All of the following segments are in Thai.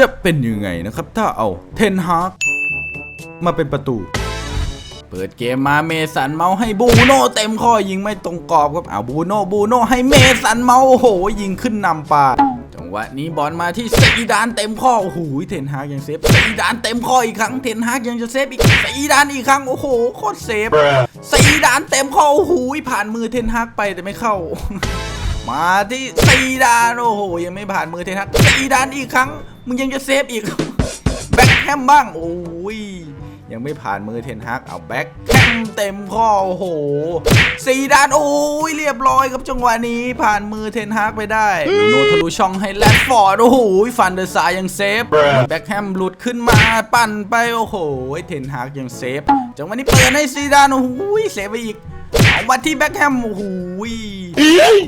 จะเป็นยังไงนะครับ ถ้าเอาเทนฮากมาเป็นประตู เปิดเกมมาเมสันเมาให้บูโน่เต็มข้อยิงไม่ตรงกรอบครับเอาบูโน่บูโน่ให้เมสันเมาโอ้โห ยิงขึ้นนำปาจังหวะนี้บอลมาที่ซีดานเต็มข้อโอ้โหเทนฮากยังเซฟซีดานเต็มข้ออีกครั้งเทนฮากยังจะเซฟอีกซีดานอีกครั้งโอ้โหโคตรเซฟซีดานเต็มข้อโอ้โหผ่านมือเทนฮากไปแต่ไม่เข้า มาที่ซีดานโอ้โหยังไม่ผ่านมือเทนฮากซีดานอีกครั้ง มึงยังจะเซฟอีกแบ็คแฮมบ้าง โอ้ยยังไม่ผ่านมือเทนฮักเอาแบ็คแฮมเต็มข้อโอ้โหสีดานโอ้ยเรียบร้อยครับจังหวะนี้ผ่านมือเทนฮักไปได้โนทะลุช่องให้แรดฟอร์ดโอ้โหฟันเดอร์ซายยังเซฟแบ็คแฮมหลุดขึ้นมาปั่นไปโอ้โหเทนฮักยังเซฟจังหวะนี้เปิดให้ซีดานโอ้โหเซฟไปอีก เอามาที่แบ็คแฮมโอ้โห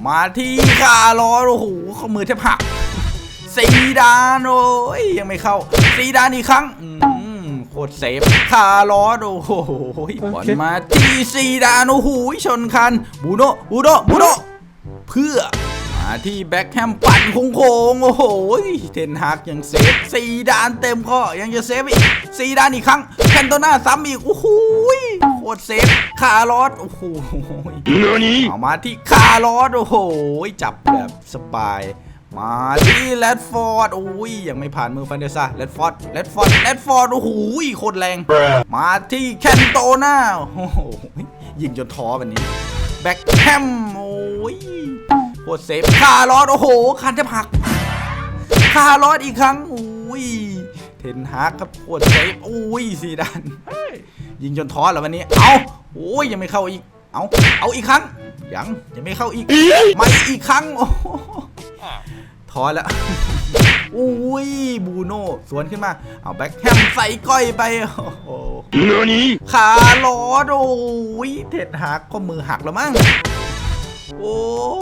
มาที่คาร์ลอสโอ้โหเขามือแทบหักซีดานโอ้ยยังไม่เข้าซีดานอีกครั้งอืมโคตรเซฟคาร์ลอสโอ้โหบอลมาที่ซีดานโอ้โหชนคันบูโนบูโนบูโนเพื่อมา ที่แบ็คแฮมปั่นโค้งๆโอ้โหเทนฮากยังเซฟซีดานเต็มข้อยังจะเซฟอีกซีดานอีกครั้งแคนโตนาซ้ำอีกโอ้โหโคตรเซฟคาร์ลอสโอ้โหเอามาที่คาร์ลอสโอ้โหจับแบบสบายมาที่แรดฟอร์ดโอ้ยยังไม่ผ่านมือฟันเดซ่าแรดฟอร์ดแรดฟอร์ดแรดฟอร์ดโอ้โหโคตรแรง มาที่แคนโตนาโอ้โหยิงจนท้อแบบนี้ แบ็คแฮมโอ้ย โคตรเซฟคาร์ลอสโอ้โห คันจะผักคาร์ลอสอีกครั้งอุ้ยเทนฮากครับโคตรเซฟอุ้ยซีดานยิงจนท้อแล้ววันนี้ เอาโอ้ยยังไม่เข้าอีก เอาเอาอีกครั้ง ยังยังไม่เข้าอีกไม่อีกครั้งโอ้โหท้อแล้วอุ้ยบูโน่สวนขึ้นมา เอาแบ็คแฮมใส่ก้อยไปโอ้โหขาลอดโอ้ยเท็ดหักก็มือหักแล้วมั้งโอ้ย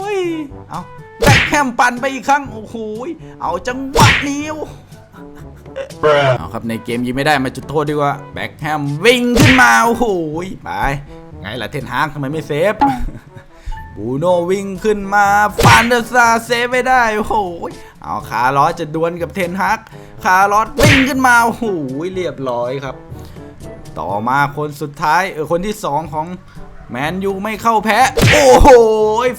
เอาแบ็คแฮมปั่นไปอีกครั้ง โอ้โห เอาจังหวะนี้โอ้เอาครับในเกมยิงไม่ได้มาจุดโทษดีกว่าแบ็คแฮมวิ่งขึ้นมา โอ้โห ไป ไงล่ะเทนฮากทำไมไม่เซฟบูโนวิ่งขึ้นมาฟันเดอร์ซาเซฟไม่ได้ โอ้โห เอาคาร์ลอสจะดวลกับเทนฮักคาร์ลอสวิ่งขึ้นมา โอ้โห เรียบร้อยครับ ต่อมาคนสุดท้ายเออคนที่สองของ แมนยูไม่เข้าแพ้ โอ้โห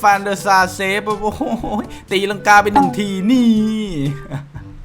ฟานเดอร์ซาเซฟโอ้โหตีลังกาไปหนึ่งทีนี่